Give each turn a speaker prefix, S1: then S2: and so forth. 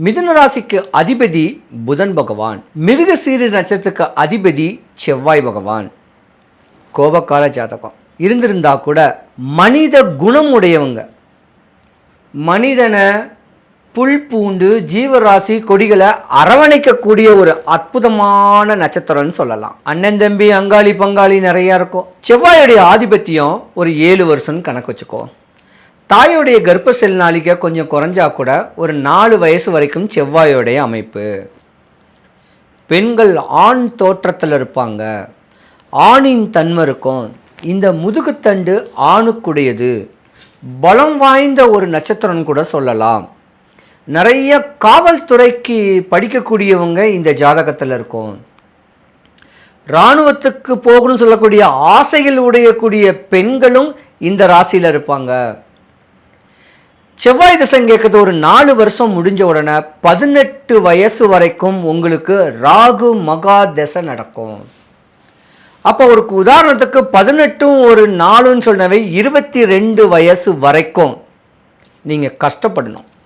S1: மிதுன ராசிக்கு அதிபதி புதன் பகவான். மிருக மிருகசீரு நட்சத்திரத்துக்கு அதிபதி செவ்வாய் பகவான். கோபக்கால ஜாதகம். இருந்திருந்தா கூட மனித குணம் உடையவங்க. மனிதனை புல் பூண்டு ஜீவராசி கொடிகளை அரவணைக்கக்கூடிய ஒரு அற்புதமான நட்சத்திரம்னு சொல்லலாம். அண்ணன் தம்பி அங்காளி பங்காளி நிறையா இருக்கும். செவ்வாயுடைய ஆதிபத்தியம் ஒரு ஏழு வருஷம்னு கணக்கு வச்சுக்கோ. தாயோடைய கர்ப்ப செல் நாளிகை கொஞ்சம் குறைஞ்சா கூட ஒரு நாலு வயசு வரைக்கும் செவ்வாயோடைய அமைப்பு. பெண்கள் ஆண் தோற்றத்தில் இருப்பாங்க. ஆணின் தன்மை இருக்கும். இந்த முதுகுத்தண்டு ஆணுக்குடையது. பலம் வாய்ந்த ஒரு நட்சத்திரம்னு கூட சொல்லலாம். நிறைய காவல்துறைக்கு படிக்கக்கூடியவங்க இந்த ஜாதகத்தில் இருக்கும். இராணுவத்துக்கு போகணும்னு சொல்லக்கூடிய ஆசைகள் உடையக்கூடிய பெண்களும் இந்த ராசியில் இருப்பாங்க. செவ்வாய் திசைங்க கேட்குறது ஒரு நாலு வருஷம் முடிஞ்ச உடனே பதினெட்டு வயசு வரைக்கும் உங்களுக்கு ராகு மகா தசை நடக்கும். அப்போ ஒரு உதாரணத்துக்கு பதினெட்டும் ஒரு நாலுன்னு சொன்னவை இருபத்தி ரெண்டு வயசு வரைக்கும் நீங்கள் கஷ்டப்படணும்.